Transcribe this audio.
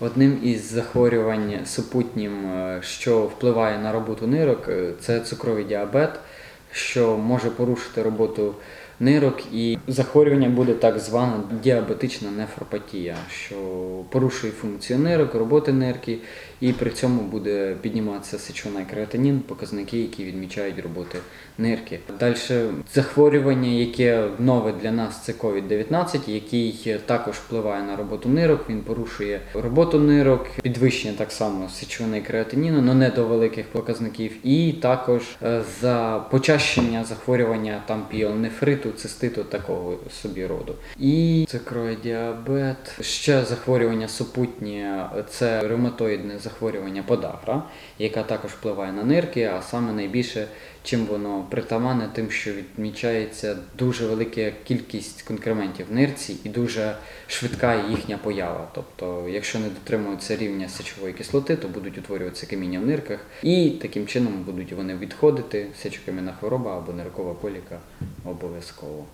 Одним із захворювань супутнім, е, що впливає на роботу нирок, е, це цукровий діабет, що може порушити роботу нирок, і захворювання буде так звана діабетична нефропатія, що порушує функцію нирок, роботи нирки, і при цьому буде підніматися сечовий креатинін, показники, які відмічають роботи нирки. Далі захворювання, яке нове для нас, це COVID-19, який також впливає на роботу нирок. Він порушує роботу нирок, підвищення так само сечовини креатиніну, але не до великих показників, і також е, за почащення захворювання там піонефриту, циститу такого собі роду. І цукровий діабет, ще захворювання супутні, це ревматоїдне захворювання подагра, яка також впливає на нирки, а саме найбільше чим воно притаманне, тим, що відмічається дуже велика кількість конкрементів в нирці і дуже швидка їхня поява. Тобто, якщо не дотримуються рівня сечової кислоти, то будуть утворюватися каміння в нирках, і таким чином будуть вони відходити, сечокам'яна хвороба або ниркова коліка обов'язково.